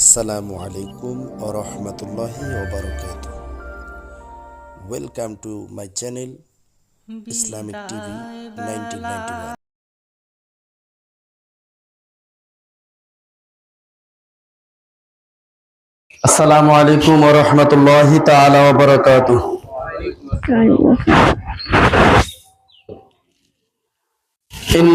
আসসালামু আলাইকুম ও রহমতুল্লাহি ওবরকাত welcome to my channel Islamic TV nineteen আসসালামু আলাইকুম ওয়া রাহমাতুল্লাহি তাআলা ওয়া বারাকাতুহু إن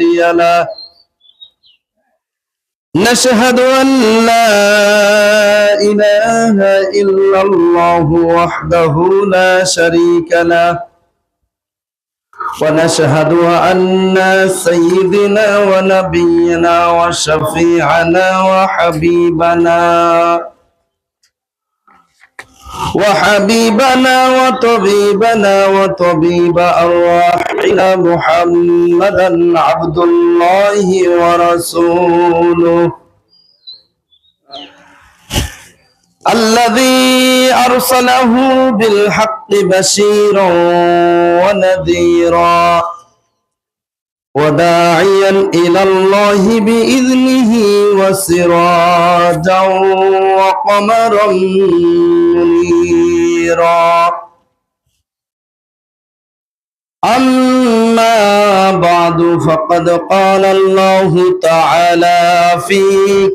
هادي له نشهد أن لا إله إلا الله وحده لا شريك له ونشهد أن سيدنا ونبينا وشفيعنا وحبيبنا وحبيبنا وطبيبنا وطبيب أرواحنا محمدا عبد الله ورسوله. الذي أرسله بالحق بشيرا ونذيرا وداعيا إلى الله بإذنه وسراجا وقمرا منيرا. أما بعد فقد قال الله تعالى في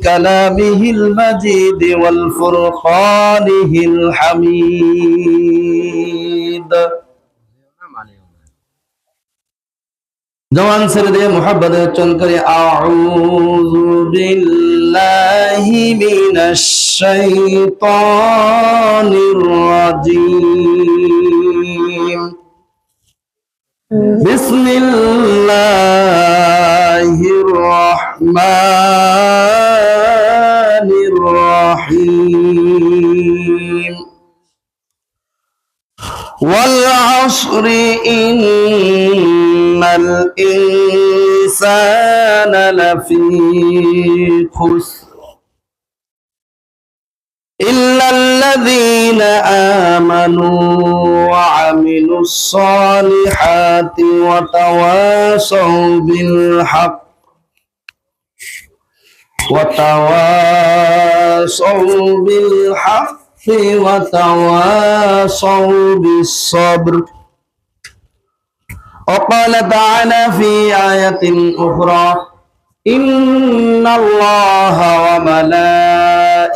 كلامه المجيد والفرقان الحميد. جوان سردي محبت چنکر أعوذ بالله من الشيطان الرجيم. بسم الله الرحمن الرحيم. والعصر إن الإنسان لفي خسر. إلا الذين آمنوا الصالحات وتواصوا بالحق. وتواصوا بالحق وتواصوا بالصبر. وقال تعالى في آية أخرى إن الله وملائكته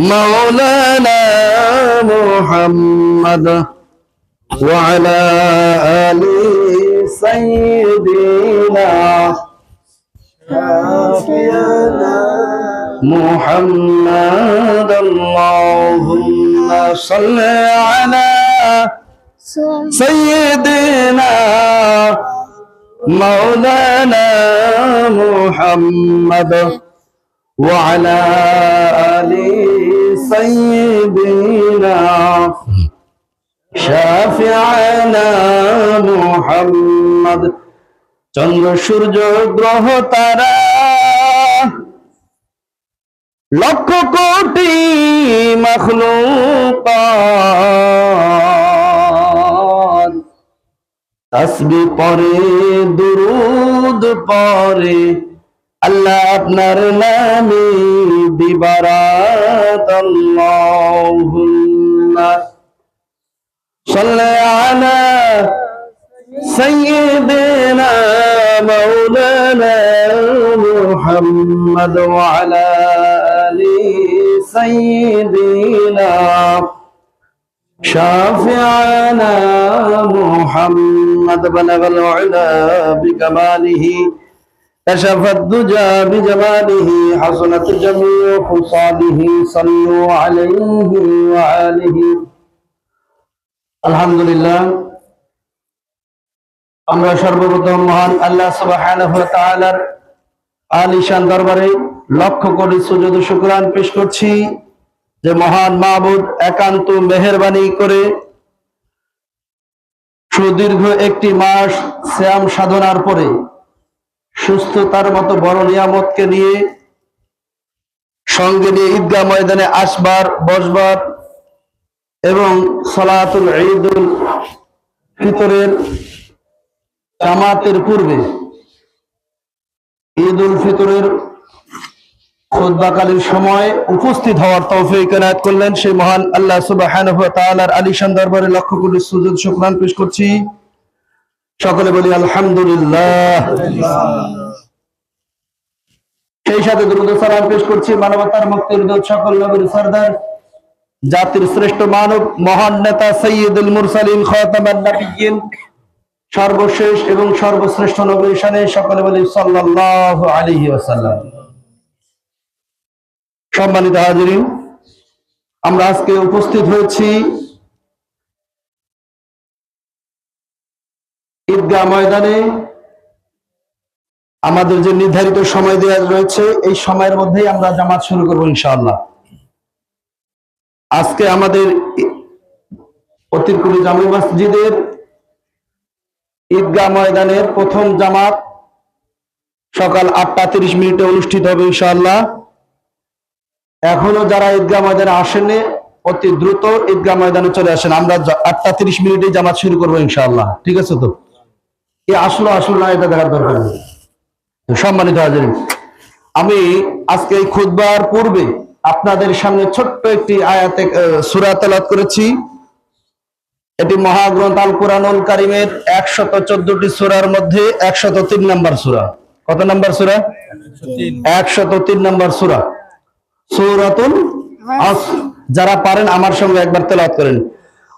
مولانا محمد وعلى آل سيدنا شافينا محمد اللهم صل على سيدنا مولانا محمد وعلى آل سيدنا شافعنا محمد চন্দ্র সূর্য গ্রহ তারা লক্ষ কোটি মখলুক তসবি পরে দুরুদ পরে আল্লাহ আপনার নামে দিবারাত আল্লাহুম্মা সাল্লি আলা সাইয়্যিদিনা مولانا محمد وعلى آل سيدنا شافعنا محمد بلغ العلا بكماله كشف الدجى بجماله حسنت جميع خصاله صلوا عليه وآله الحمد لله আমরা সর্বপ্রথম মহান আল্লাহ সুবহানাহু ওয়া তাআলার আলিশান দরবারে লক্ষ কোটি সুজুদ ও শুকরান পেশ করছি যে মহান মাহবুদ একান্ত মেহেরবানি করে সুদীর্ঘ একটি মাস শ্যাম সাধনার পরে সুস্থতার মতো বড় নিয়ামতকে নিয়ে সঙ্গে নিয়ে ঈদগাহ ময়দানে আসবার, বসবার এবং সলাতুল ঈদুল ফিতরের জামাতের পূর্বে ঈদ উল ফিতরের খুতবাকালীন সময় উপস্থিত হওয়ার তৌফিক এনায়েত করলেন সেই মহান আল্লাহ ওয়া তাআলার আলিশান দরবারে লক্ষ কোটি সুজুদ শুকরান পেশ করছি। সকলে বলি, আলহামদুলিল্লাহ। সেই সাথে দ্রুত সালাম পেশ করছি মানবতার মুক্তির দূত, সকল নবীর সরদার, জাতির শ্রেষ্ঠ মানব, মহান নেতা সৈয়দুল মুরসালিন, খাতামান নবিয়্যিন, সর্বশেষ এবং সর্বশ্রেষ্ঠ নবীর শানে সকলে বলি, সাল্লাল্লাহু আলাইহি ওয়াসাল্লাম। সম্মানিত হাজিরিন, আমরা আজকে উপস্থিত হয়েছি ঈদগাহ ময়দানে আমাদের যে নির্ধারিত সময় দেওয়া রয়েছে, এই সময়ের মধ্যেই আমরা জামাত শুরু করব ইনশাআল্লাহ। আজকে আমাদের অতিরকুলি জামি মসজিদের ঈদগাহ ময়দানের প্রথম জামাত সকাল আটটা তিরিশ মিনিটে অনুষ্ঠিত হবে ইনশাআল্লাহ। এখনও যারা ঈদগাহ ময়দানে আসেনি অতি দ্রুত ঈদগাহ ময়দানে চলে আসেন। আমরা আটটা তিরিশ মিনিটে জামাত শুরু করব ইনশাআল্লাহ। ঠিক আছে তো? এ আসলো আসলো না এটা দেখার দরকার নেই। সম্মানিত হাজির আমি আজকে এই খুতবার পূর্বে আপনাদের সামনে ছোট্ট একটি আয়াতে সুরা তেলাত করেছি। এটি মহাগ্রন্থ আল কোরআনুল কারিমের একশত চোদ্দটি সুরার মধ্যে একশত তিন নম্বর সুরা। কত নম্বর সুরা? একশত তিন নম্বর সুরা। সূরাতুল যারা পারেন আমার সঙ্গে একবার তেলাওয়াত করেন।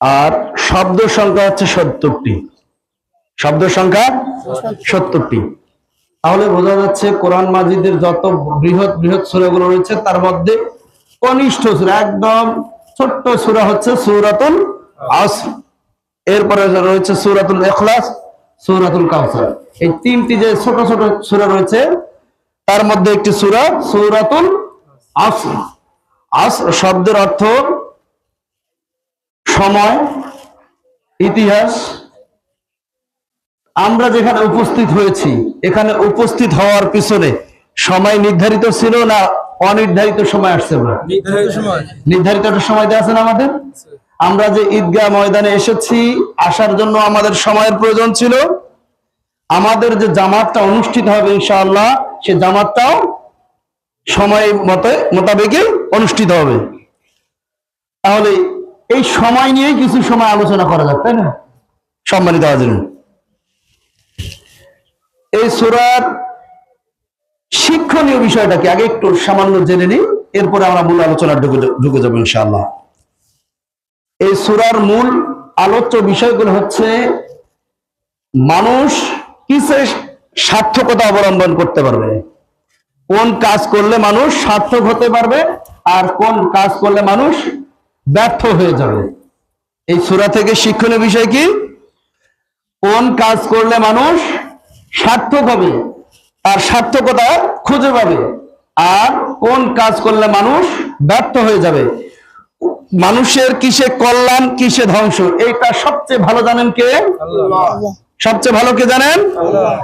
আর শব্দ সংখ্যা হচ্ছে সত্তরটি। শব্দ সংখ্যা সত্তরটি। তাহলে বোঝা যাচ্ছে কোরআন মাজিদের যত বৃহৎ বৃহৎ সুরাগুলো রয়েছে, তার মধ্যে কনিষ্ঠ সুরা, একদম ছোট্ট সুরা হচ্ছে সুরাতুল আস এরপরে রয়েছে সুরাতুল এখলাস সুরাতুল কাউসার এই তিনটি যে ছোট ছোট সুরা রয়েছে, তার মধ্যে একটি সুরা সৌরাতুল আসর। আস শব্দের অর্থ সময় ইতিহাস। আমরা যেখানে উপস্থিত হয়েছি এখানে উপস্থিত হওয়ার পিছনে সময় নির্ধারিত ছিল না অনির্ধারিত সময় আসছে আমরা নির্ধারিত সময় একটা সময় দেওয়া আছে না আমাদের? আমরা যে ঈদগাহ ময়দানে এসেছি আসার জন্য আমাদের সময়ের প্রয়োজন ছিল। আমাদের যে জামাতটা অনুষ্ঠিত হবে ইনশাআল্লাহ সে জামাতটাও সময় মতে মোতাবেকই অনুষ্ঠিত হবে। তাহলে এই সময় নিয়ে কিছু সময় আলোচনা করা যাক, তাই না? সম্মানিত হাজির এই সুরার শিক্ষণীয় বিষয়টাকে আগে একটু সামান্য জেনে নিই, এরপরে আমরা মূল আলোচনা ঢুকে যাব ইনশাআল্লাহ। এই সুরার মূল আলোচ্য বিষয়গুলো হচ্ছে মানুষ কিসে সার্থকতা অবলম্বন করতে পারবে? কোন কাজ করলে মানুষ সার্থক হতে পারবে? আর কোন কাজ করলে মানুষ ব্যর্থ হয়ে যাবে। এই সূরা থেকে শিক্ষণীয় বিষয় কি? কোন কাজ করলে মানুষ সার্থক হবে? আর সার্থকতা খুঁজে পাবে। আর কোন কাজ করলে মানুষ ব্যর্থ হয়ে যাবে? মানুষের কিসে কল্যাণ কিসে ধ্বংস? এইটা সবচেয়ে ভালো জানেন কে? সবচেয়ে ভালো কে জানেন?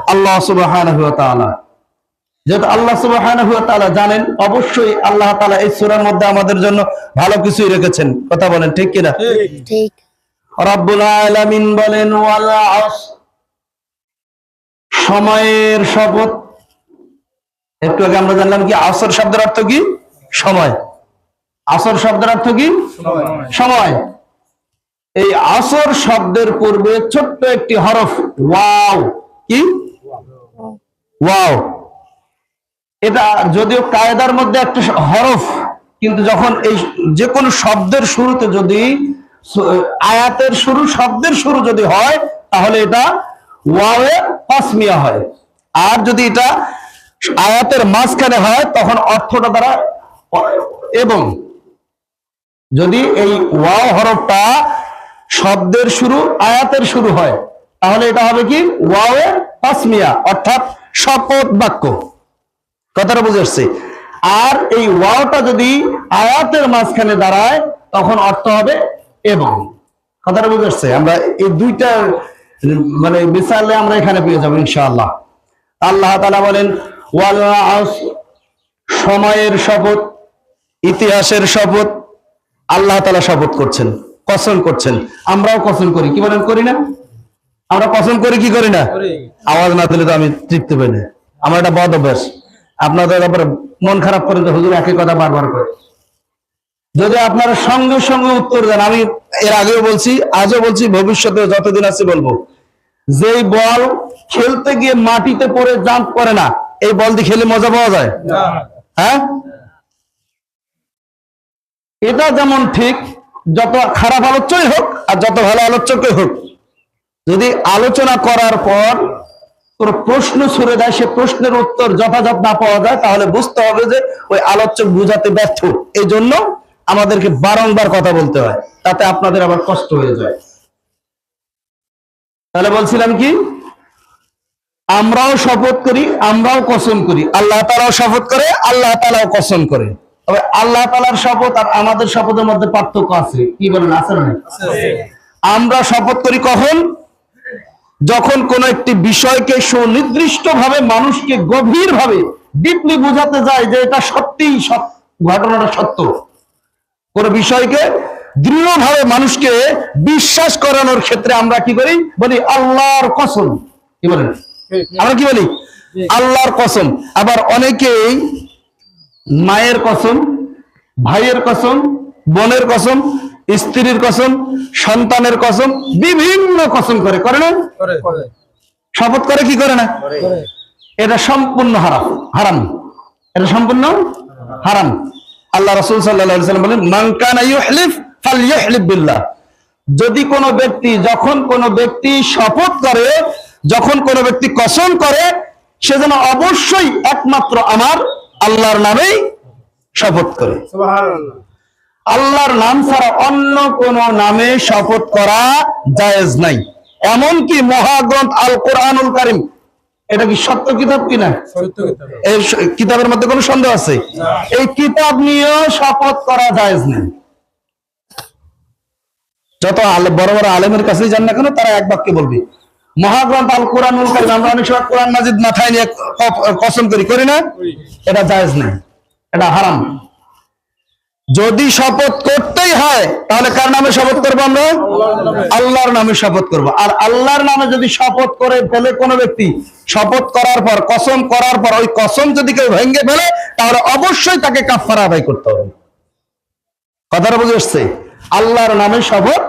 আল্লাহ। তাআলা। যেহেতু আল্লাহ তাআলা জানেন অবশ্যই আল্লাহ তাআলা এই সূরার মধ্যে আমাদের জন্য ভালো কিছুই রেখেছেন। কথা বলেন ঠিক কিনা? ঠিক। রব্বুল আলামিন বলেন সময়ের শপথ। একটু আগে আমরা জানলাম কি আসর শব্দের অর্থ কি? সময়। আসর শব্দের অর্থ কি? সময়। এই আসর শব্দের পূর্বে ছোট্ট একটি হরফ ওয়াও কি? ওয়াও। এটা যদিও কায়দার মধ্যে একটা হরফ, কিন্তু যখন এই যে কোনো শব্দের শুরুতে যদি আয়াতের শুরু, শব্দের শুরু যদি হয়, তাহলে এটা ওয়াওয়ে পাসমিয়া হয়। আর যদি এটা আয়াতের মাঝখানে হয়, তখন অর্থটা দ্বারা এবং যদি এই ওয়াও হরফটা শব্দের শুরু, আয়াতের শুরু হয়, তাহলে এটা হবে কি? ওয়াওয়ে পাসমিয়া অর্থাৎ শপথ বাক্য। কথাটা বুঝে আসছে। আর এই ওয়াওটা যদি আয়াতের মাঝখানে দাঁড়ায় তখন অর্থ হবে এবং। কথাটা বুঝে আসছে? আমরা এই দুইটা মানে মিসালে আমরা এখানে পেয়ে যাব ইনশাআল্লাহ। আল্লাহ তাআলা বলেন ওয়াল সময়ের শপথ ইতিহাসের শপথ। আল্লাহ তাআলা শপথ করছেন কসম করছেন। আমরাও কসম করি কি বলেন? করি না? আমরা কসম করি কি করি না? আওয়াজ না দিলে তো আমি তৃপ্তি পাই না। আমার একটা বদ অভ্যাস। আপনাদের ব্যাপারে মন খারাপ করেন তো হুজুর একই কথা বারবার করে। যদি আপনারা সঙ্গে সঙ্গে উত্তর দেন আমি এর আগেও বলছি আজও বলছি ভবিষ্যতে যতদিন আছে বলব যেই বল খেলতে গিয়ে মাটিতে পড়ে জাম্প করে না এই বল দিয়ে খেলে মজা পাওয়া যায়? হ্যাঁ? এটা যেমন ঠিক যত খারাপ আলোচনাই হোক আর যত ভালো আলোচকই হোক যদি আলোচনা করার পর কোন প্রশ্ন ছুড়ে দেয় সে প্রশ্নের উত্তর যথাযথ না পাওয়া যায় তাহলে বুঝতে হবে যে ওই আলোচক বুঝাতে ব্যর্থ। এই জন্য আমাদেরকে বারংবার কথা বলতে হয় তাতে আপনাদের আবার কষ্ট হয়ে যায়। তাহলে বলছিলাম কি? আমরাও শপথ করি আমরাও কসম করি। আল্লাহ তালাও শপথ করে আল্লাহ তালাও কসম করে। তবে আল্লাহ তালার শপথ আর আমাদের শপথের মধ্যে পার্থক্য আছে। কি বলেন আছে না আমরা শপথ করি কখন? যখন কোন একটি বিষয়কে সুনির্দিষ্ট ভাবে মানুষকে গভীর ভাবে ডিপলি বোঝাতে যায় যে এটা সত্যিই ঘটনাটা সত্য। কোন বিষয়কে দৃঢ়ভাবে মানুষকে বিশ্বাস করানোর ক্ষেত্রে আমরা কি করি? বলি আল্লাহর কসম। কি বলেন? আমরা কি বলি? আল্লাহর কসম। আবার অনেকেই মায়ের কসম, ভাইয়ের কসম, বোনের কসম স্ত্রীর কসম সন্তানের কসম বিভিন্ন কসম করে করে না? শপথ করে কি করে না? এটা সম্পূর্ণ হারাম হারাম। এটা সম্পূর্ণ হারাম। আল্লাহ রসুল সাল্লাম বলেন বিল্লাহ। যদি কোনো ব্যক্তি যখন কোনো ব্যক্তি শপথ করে যখন কোনো ব্যক্তি কসম করে সে যেন অবশ্যই একমাত্র আমার আল্লাহর নামেই শপথ করে। আল্লাহর নাম ছাড়া অন্য কোন নামে শপথ করা জায়েজ নাই। এমনকি মহাগ্রন্থ আল কোরআনুল কারিম এটা কি সত্য কিতাব কিনা? এই কিতাবের মধ্যে কোনো সন্দেহ আছে? এই কিতাব নিয়েও শপথ করা জায়েজ নেই। যত আলে- বড় বড় আলেমের কাছেই যান না কেন তারা এক বাক্যে বলবে মহাগ্রন্থ আল কোরআনুল কারিম আমরা অনেক সময় কোরআন মাজিদ মাথায় নিয়ে ক- কসম করি করি না? এটা জায়েজ নেই। এটা হারাম। যদি শপথ করতেই হয় তাহলে কার নামে শপথ করব আমরা? আল্লাহর নামে শপথ করব। আর আল্লাহর নামে যদি শপথ করে ফেলে কোনো ব্যক্তি শপথ করার পর কসম করার পর ওই কসম যদি কেউ ভেঙে ফেলে তাহলে অবশ্যই তাকে কাফারা আদায় করতে হবে। কথাটা বুঝে এসছে? আল্লাহর নামে শপথ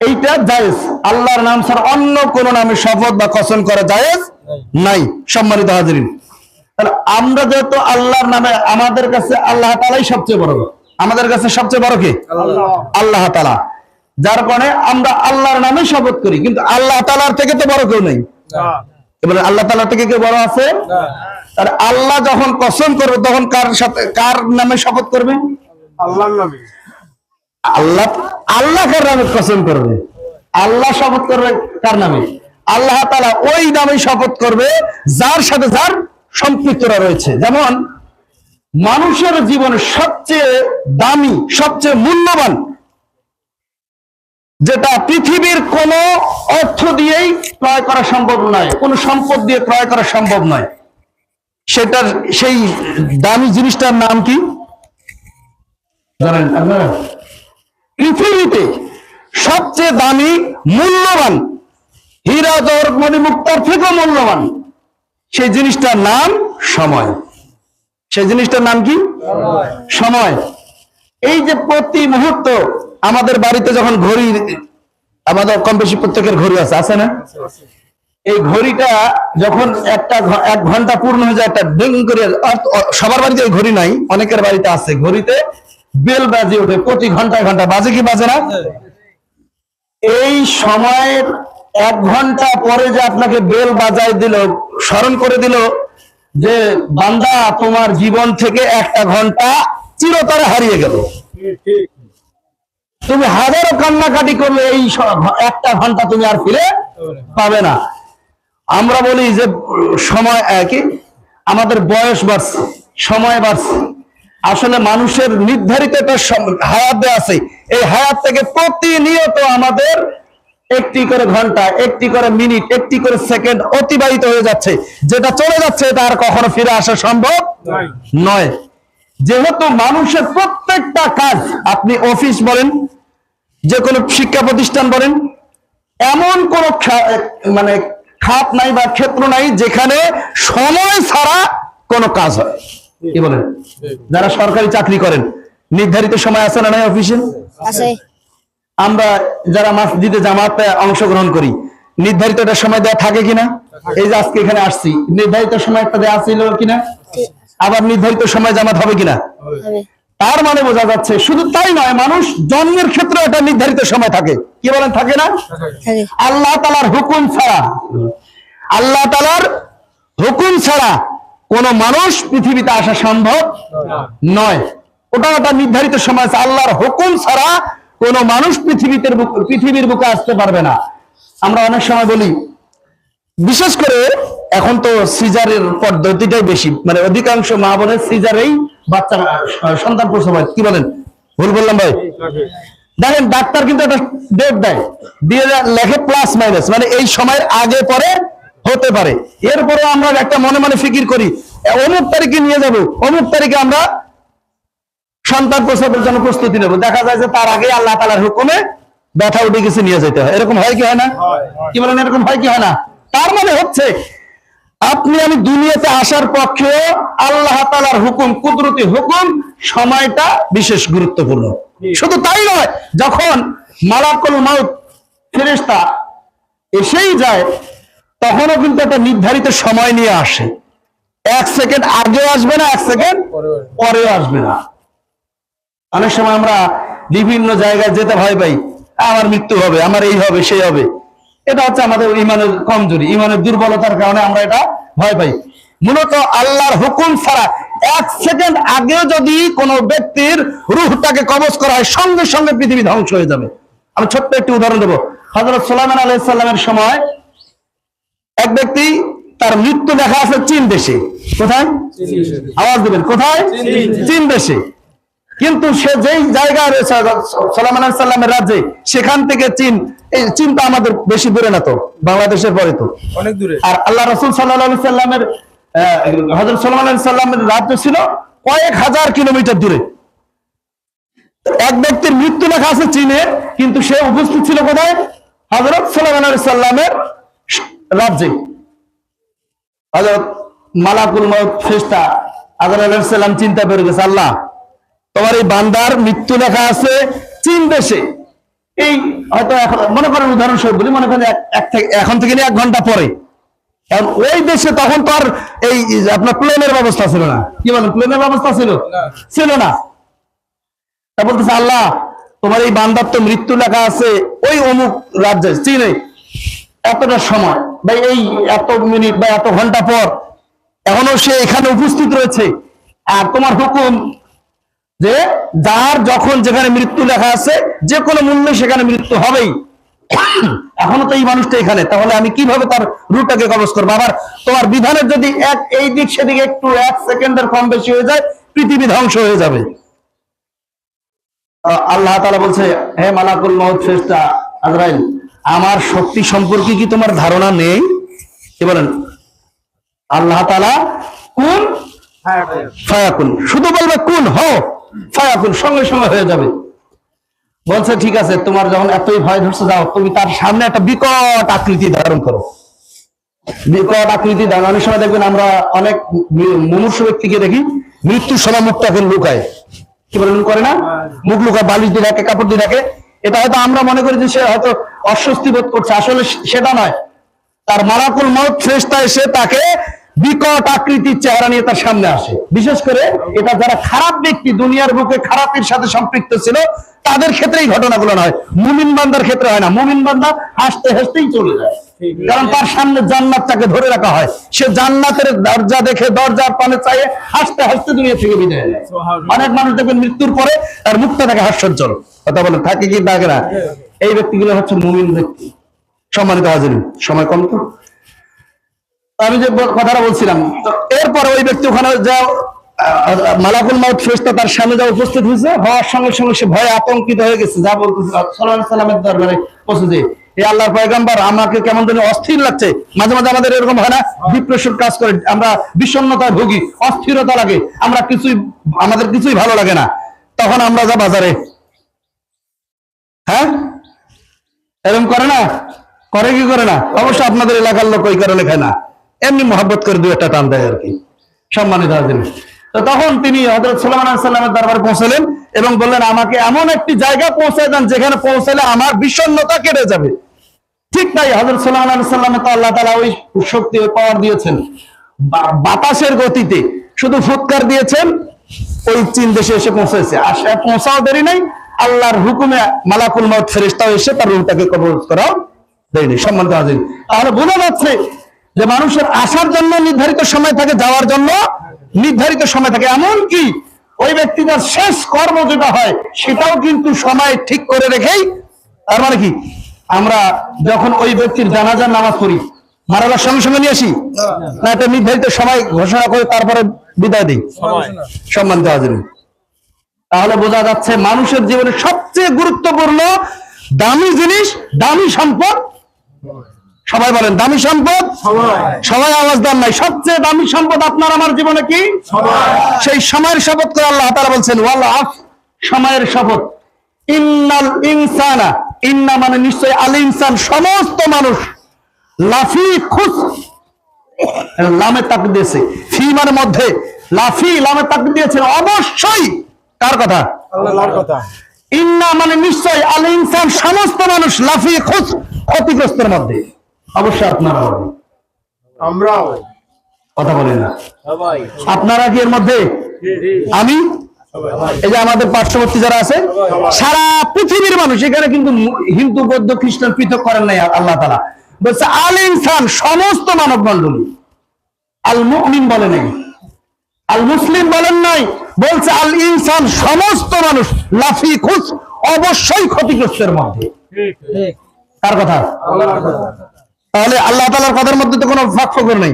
এইটা জায়েজ। আল্লাহর নাম ছাড়া অন্য কোন নামে শপথ বা কসম করা জায়েজ নাই। সম্মানিত হাজিরিন তাহলে আমরা যেহেতু আল্লাহর নামে আমাদের কাছে আল্লাহ তালাই সবচেয়ে বড় আমাদের কাছে সবচেয়ে বড় কি? আল্লাহ। তালা। যার কারণে আমরা আল্লাহর নামে শপথ করি কিন্তু আল্লাহ তালার থেকে তো বড় কেউ নেই। এবার আল্লাহ তালা থেকে কেউ বড় আছে? আর আল্লাহ যখন কসম করবে তখন কার সাথে কার নামে শপথ করবে? আল্লাহর নামে। আল্লাহ আল্লাহ কার নামে কসম করবে? আল্লাহ শপথ করবে কার নামে? আল্লাহ তালা ওই নামে শপথ করবে যার সাথে যার সম্পৃক্তরা রয়েছে। যেমন, মানুষের জীবন সবচেয়ে দামি, সবচেয়ে মূল্যবান, যেটা পৃথিবীর কোন অর্থ দিয়েই ক্রয় করা সম্ভব নয়, কোন সম্পদ দিয়ে ক্রয় করা সম্ভব নয়। সেটার, সেই দামি জিনিসটার নাম কি? পৃথিবীতে সবচেয়ে দামি, মূল্যবান, হীরা দর মণিমুক্তার থেকেও মূল্যবান সেই জিনিসটার নাম সময়। সেই জিনিসটার নাম কি? সময়। এই যে প্রতি মুহূর্ত আমাদের বাড়িতে যখন ঘড়ি আমাদের কম বেশি প্রত্যেকের ঘড়ি আছে আছে না? এই ঘড়িটা যখন একটা এক ঘণ্টা পূর্ণ হয়ে যায় একটা ডিং করে সবার বাড়িতে ওই ঘড়ি নাই অনেকের বাড়িতে আছে। ঘড়িতে বেল বাজে ওঠে প্রতি ঘন্টায় ঘণ্টা। বাজে কি বাজে না? এই সময়ের এক ঘণ্টা পরে যে আপনাকে বেল বাজায় দিল, স্মরণ করে দিল যে, বান্দা, তোমার জীবন থেকে একটা ঘণ্টা চিরতরে হারিয়ে গেল। তুমি হাজারো কান্নাকাটি করলে এই একটা ঘণ্টা তুমি আর ফিরে পাবে না। আমরা বলি যে, সময় কি? আমাদের বয়স বাড়ছে, সময় বাড়ছে। আসলে মানুষের নির্ধারিত একটা হায়াত আছে। এই হায়াত থেকে প্রতিনিয়ত আমাদের একটি করে ঘণ্টা, একটি করে মিনিট, একটি করে সেকেন্ড অতিবাহিত হয়ে যাচ্ছে। যেটা চলে যাচ্ছে আর কখনো ফিরে আসা সম্ভব নয়। যেহেতু মানুষের প্রত্যেকটা কাজ, আপনি অফিস বলেন যে কোনো শিক্ষা প্রতিষ্ঠান বলেন, এমন কোন মানে খাত নাই বা ক্ষেত্র নাই যেখানে সময় ছাড়া কোনো কাজ হয়। কি বলেন? যারা সরকারি চাকরি করেন, নির্ধারিত সময় আছে না নাই অফিসে? আমরা যারা মসজিদে জামাতে অংশগ্রহণ করি নির্ধারিত একটা সময় দেওয়া থাকে কিনা? এই যে আজকে এখানে আসছি নির্ধারিত সময় একটা দেওয়া ছিল কিনা? আবার নির্ধারিত সময় জামাত হবে কিনা? তার মানে বোঝা যাচ্ছে শুধু তাই নয় মানুষ জন্মের ক্ষেত্রে একটা নির্ধারিত সময় থাকে। কি বলেন থাকে না? আল্লাহ তালার হুকুম ছাড়া আল্লাহ তালার হুকুম ছাড়া কোন মানুষ পৃথিবীতে আসা সম্ভব নয়। ওটা একটা নির্ধারিত সময় আছে। আল্লাহর হুকুম ছাড়া কোন মানুষ পৃথিবীতে পৃথিবীর বুকে আসতে পারবে না। আমরা অনেক সময় বলি, বিশেষ করে এখন তো সিজারের পদ্ধতিটাই বেশি। মানে অধিকাংশ মা বোনের সিজারেই বাচ্চা সন্তান প্রসব হয়। কি বলেন? ভুল বললাম ভাই? দেখেন, ডাক্তার কিন্তু একটা ডেট দেয়। দিয়ে লেখে প্লাস মাইনাস মানে এই সময়ের আগে পরে হতে পারে। এরপরে আমরা একটা মনে মনে ফিকির করি। অমুক তারিখে নিয়ে যাব, অমুক তারিখে আমরা সন্তান প্রসবের জন্য প্রস্তুতি নেব। দেখা যায় যে তার আগে আল্লাহ তালার হুকুমে ব্যথা উঠে গেছে নিয়ে যেতে হয়। এরকম হয় কি হয় না? কি বলেন এরকম হয় কি হয় না? তার মানে হচ্ছে আপনি আমি দুনিয়াতে আসার পক্ষে আল্লাহ তালার হুকুম কুদরতি হুকুম সময়টা বিশেষ গুরুত্বপূর্ণ। শুধু তাই নয় যখন মালাকুল মাউত ফেরেশতা এসেই যায় তখনও কিন্তু একটা নির্ধারিত সময় নিয়ে আসে। এক সেকেন্ড আগেও আসবে না এক সেকেন্ড পরেও আসবে না। অনেক সময় আমরা বিভিন্ন জায়গায় যেতে ভয় পাই আমার মৃত্যু হবে আমার এই হবে সেই হবে। এটা হচ্ছে আমাদের ইমানের কমজোরি ইমানের দুর্বলতার কারণে আমরা এটা ভয় পাই। মূলত আল্লাহর হুকুম ছাড়া এক সেকেন্ড আগেও যদি কোনো ব্যক্তির রুহটাকে কবজ করা হয় সঙ্গে সঙ্গে পৃথিবী ধ্বংস হয়ে যাবে। আমি ছোট্ট একটি উদাহরণ দেবো। হজরত সোলামান আলাইসাল্লামের সময় এক ব্যক্তি তার মৃত্যু দেখা আছে চীন দেশে। কোথায়? আওয়াজ দিবেন কোথায়? চীন দেশে। কিন্তু সে যেই জায়গায় রয়েছে সালামান সাল্লামের রাজ্যে সেখান থেকে চীন এই চীনটা আমাদের বেশি দূরে না তো বাংলাদেশের পরে তো। অনেক দূরে। আর আল্লাহ রসুল সাল্লাহ সাল্লামের হজরত সাল্লাম সাল্লামের রাজ্য ছিল কয়েক হাজার কিলোমিটার দূরে। এক ব্যক্তির মৃত্যু লেখা আছে চীনে কিন্তু সে উপস্থিত ছিল কোথায়? হজরত সাল্লাহ সাল্লামের রাজ্যে। হজরত মালাকুল মত ফেস্তা আদাল সাল্লাম চিন্তা করে গেছে আল্লাহ তোমার এই বান্দার মৃত্যু লেখা আছে চীন দেশে। এই হয়তো এখন মনে করেন উদাহরণস্বরূপ বলি মনে করেন এখন থেকে এক ঘণ্টা পরে। কারণ ওই দেশে তখন তো আর এই আপনার প্লেনের ব্যবস্থা ছিল না। কি বলেন প্লেনের ব্যবস্থা ছিল? ছিল না। তা বলতেছে আল্লাহ তোমার এই বান্দার তো মৃত্যু লেখা আছে ওই অমুক রাজ্যে চীনে। এতটা সময় বা এই এত মিনিট বা এত ঘণ্টা পর এখনও সে এখানে উপস্থিত রয়েছে। আর তোমার হুকুম যে যার যখন যেখানে মৃত্যু লেখা আছে যে কোনো মূল্যে সেখানে মৃত্যু হবেই। এখনও তো এই মানুষটা এখানে, তাহলে আমি কীভাবে তার রুটটাকে কবজ করব? আবার তোমার বিধানের যদি এক, এই দিক সেদিকে একটু এক সেকেন্ডের কম বেশি হয়ে যায়, পৃথিবী ধ্বংস হয়ে যাবে। আল্লাহ তাআলা বলছে, হে মালাকুল মউত ফেরেশতা আজরাইল, আমার শক্তি সম্পর্কে কি তোমার ধারণা নেই? কি বলেন? আল্লাহ তালা কোন? শুধু বলবে কোন হো ফায়াকুন সঙ্গে সঙ্গে হয়ে যাবে। বলছে, ঠিক আছে, তোমার যখন এতই ভয় ধরছে, যাও, তুমি তার সামনে একটা বিকট আকৃতি ধারণ করো। বিকট আকৃতি ধারণ, অনেক সময় দেখবেন আমরা অনেক মুমূর্ষ ব্যক্তিকে দেখি, মৃত্যুর সময় মুখটাকে লুকায়। কি বলেন করে না? মুখ লুকায়, বালিশ দিয়ে রাখে কাপড় দিয়ে রাখে এটা হয়তো আমরা মনে করি যে সে হয়তো অস্বস্তি বোধ করছে। আসলে সেটা নয়। তার মারাকুল মত ফ্রেস্তা এসে তাকে বিকট আকৃতির চেহারা নিয়ে তার সামনে আসে। বিশেষ করে এটা যারা খারাপ ব্যক্তি দুনিয়ার বুকে খারাপের সাথে সম্পৃক্ত ছিল তাদের ক্ষেত্রে এই ঘটনাগুলো নয়। মুমিন বান্দার ক্ষেত্রে হয় না। মুমিন বান্দা হাসতে হাসতেই চলে যায়। কারণ তার সামনে জান্নাতটাকে ধরে রাখা হয়। সে জান্নাতের দরজা দেখে দরজার পানে চাইয়ে হাসতে হাসতে দুনিয়া থেকে বিদায় নেয়। অনেক মানুষ দেখবেন মৃত্যুর পরে তার মুখটা থাকে হাস্যজ্জ্বল। কথা বলে থাকে কি থাকে না? এই ব্যক্তিগুলো হচ্ছে মুমিন ব্যক্তি। সম্মানিত হাজির সময় কম তো? আমি যে কথাটা বলছিলাম, এরপরে ওই ব্যক্তি ওখানে যা মালাকুল মাউত ফেরেশতা তার সামনে যা উপস্থিত হয়েছে, হওয়ার সঙ্গে সঙ্গে সে ভয়ে আতঙ্কিত হয়ে গেছে, যা বলতেছে সাল্লামের দরবারে পৌঁছে যে হে আল্লাহর পয়গাম্বর, আমাকে কেমন যেন অস্থির লাগছে। মাঝে মাঝে আমাদের এরকম হয় না ডিপ্রেশন কাজ করে, আমরা বিষণ্ণতায় ভুগি, অস্থিরতা লাগে, আমরা কিছুই, আমাদের কিছুই ভালো লাগে না। তখন আমরা যা বাজারে হ্যাঁ? এরকম করে না? করে কি করে না? অবশ্য আপনাদের এলাকার লোক ওই কারণে খায় না। এমনি মহব্বত করে দু একটা টান দেয় আর কি। সম্মানিত হাজির। তো তখন তিনি হজরত সাল্লাম সাল্লামের দরবারে পৌঁছলেন এবং বললেন, আমাকে এমন একটি জায়গা পৌঁছায় দেন যেখানে পৌঁছালে আমার বিষণ্ণতা কেটে যাবে। ঠিক তাই হজরত সাল্লামে তো আল্লাহ তালা ওই শক্তি, ওই পাওয়ার দিয়েছেন। বাতাসের গতিতে শুধু ফুৎকার দিয়েছেন, ওই চীন দেশে এসে পৌঁছেছে। আর সে পৌঁছাও দেরি নাই, আল্লাহর হুকুমে মালাকুল মত ফেরিস্তাও এসে তার রুহটাকে কবজ করাও দেয়নি। সম্মানিত হাজির, তাহলে বোঝা যাচ্ছে যে মানুষের আসার জন্য নির্ধারিত সময় থাকে যাওয়ার জন্য নির্ধারিত সময় থাকে। এমন কি ওই ব্যক্তিটার শেষ কর্ম যেটা হয় সেটাও কিন্তু সময় ঠিক করে রেখেই তার মানে কি? আমরা যখন ওই ব্যক্তির জানাজার নামাজ পড়ি মারাবার সঙ্গে সঙ্গে নিয়ে আসি? না। একটা নির্ধারিত সময় ঘোষণা করে তারপরে বিদায় দিই। সম্মানিত হাজির তাহলে বোঝা যাচ্ছে মানুষের জীবনে সবচেয়ে গুরুত্বপূর্ণ দামি জিনিস দামি সম্পদ সবাই বলেন দামি সম্পদ? সবাই। আওয়াজ দেন নাই। সবচেয়ে দামি সম্পদ আপনার আমার জীবনে কি? সেই সময়ের শপথ করে আল্লাহ তারা বলছেন ওয়াল আফ সময়ের শপথ। ইন্নাল ইনসানা ইন্না মানে নিশ্চয় আল ইনসান সমস্ত মানুষ লাফি খুশ লামে তাক দিয়েছে। ফি মানে মধ্যে লাফি লামে তাক দিয়েছেন। অবশ্যই। কার কথা? আল্লাহর কথা। ইন্না মানে নিশ্চয় আল ইনসান সমস্ত মানুষ লাফি খুশ ক্ষতিগ্রস্তের মধ্যে। অবশ্যই আপনারা বলেন। আমরাও। কথা বলেন না। আপনারা কি এর মধ্যে? আমি? এই যে আমাদের পার্শ্ববর্তী যারা আছে সারা পৃথিবীর মানুষ এখানে কিন্তু হিন্দু বৌদ্ধ খ্রিস্টান পৃথক করেন নাই আল্লাহ তালা বলছে আল ইনসান সমস্ত মানব মন্ডলী আল মুমিন বলে নাই। আল মুসলিম বলেন নাই। বলছে আল ইনসান সমস্ত মানুষ লাফি খুশ অবশ্যই ক্ষতিগ্রস্তের মধ্যে। কার কথা। তাহলে আল্লাহ তালার কথার মধ্যে তো কোনো ফাঁক ফোকর নেই।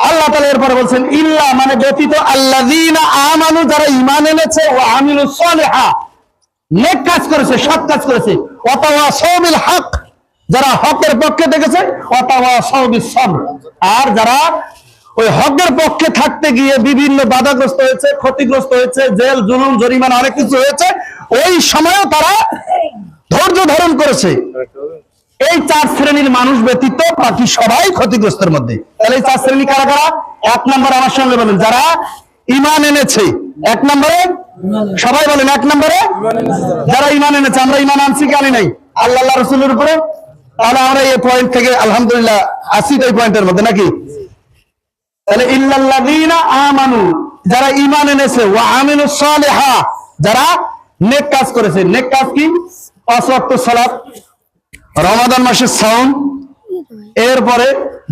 আল্লাহ তালা এরপরে বলছেন ইল্লা মানে ব্যতীত আল্লাযীনা আমানু যারা ঈমান এনেছে ও আমিলু সালিহা নেক কাজ করেছে সৎ কাজ করেছে অথবা সবিল হক যারা হকের পক্ষে দেখেছে অথবা সবিল সবর আর যারা ওই হকের পক্ষে থাকতে গিয়ে বিভিন্ন বাধাগ্রস্ত হয়েছে ক্ষতিগ্রস্ত হয়েছে জেল জুলুম জরিমানা অনেক কিছু হয়েছে ওই সময়ও তারা ধৈর্য ধারণ করেছে। এই চার শ্রেণির মানুষ ব্যতীত বাকি সবাই ক্ষতিগ্রস্তের মধ্যে। তাহলে এই চার শ্রেণি কারা কারা? এক নম্বর আমার সঙ্গে বলেন, যারা ইমান এনেছে, এক নম্বরে? সবাই বলেন, এক নম্বরে? যারা ইমান এনেছে, আমরা ইমান আনছি কি আনি নাই? আল্লাহ রসুলের উপরে? তাহলে আমরা এই পয়েন্ট থেকে, আলহামদুলিল্লাহ আশি এই পয়েন্টের মধ্যে নাকি? তাহলে, ইল্লাল্লাযীনা আমানু, যারা ঈমান এনেছে, ওয়া আমিলুস সালিহা, যারা নেক কাজ করেছে, নেক কাজ কি? পাঁচ ওয়াক্ত সালাত। রমাদান মাসের সাউম এরপরে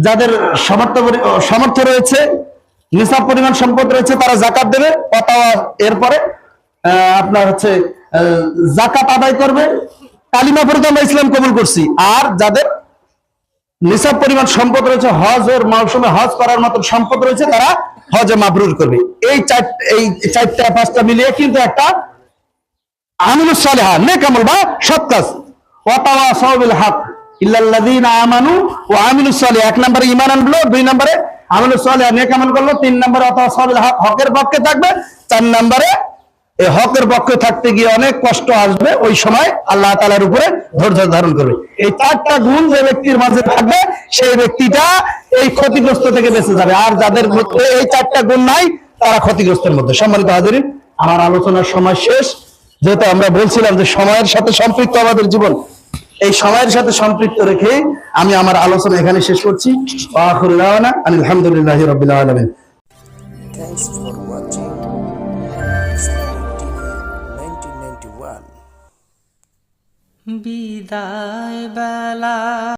যাদের সামর্থ্য সামর্থ্য রয়েছে, নিসাব পরিমাণ সম্পদ রয়েছে, তারা জাকাত দেবে। অথবা এরপরে আপনার হচ্ছে জাকাত আদায় করবে। কালিমা তো আমরা ইসলাম কবুল করছি। আর যাদের নিসাব পরিমাণ সম্পদ রয়েছে হজের মৌসুমে হজ করার মতন সম্পদ রয়েছে, তারা হজে মাবরুর করবে। এই চার, এই চারটা, পাঁচটা মিলিয়ে কিন্তু একটা আমিনু সালেহা, নেক বা সৎ কাজ। হকের পক্ষে থাকতে গিয়ে অনেক কষ্ট আসবে, ওই সময় আল্লাহ তাআলার উপরে ধৈর্য ধারণ করবে। এই চারটা গুণ যে ব্যক্তির মাঝে থাকবে, সেই ব্যক্তিটা এই ক্ষতিগ্রস্ত থেকে বেঁচে যাবে। আর যাদের মধ্যে এই চারটা গুণ নাই, তারা ক্ষতিগ্রস্তের মধ্যে। সম্মানিত হাজিরিন, আমার আলোচনার সময় শেষ। যেহেতু আমরা বলছিলাম যে সময়ের সাথে সম্পৃক্ত আমাদের জীবন এই সময়ের সাথে সম্পৃক্ত রেখে আমি আমার আলোচনা এখানে শেষ করছি। আলহামদুলিল্লাহ দাওয়ানা আলহামদুলিল্লাহি রাব্বিল আলামিন। Thanks for watching. Islamic TV 1991. বিদায় বেলা।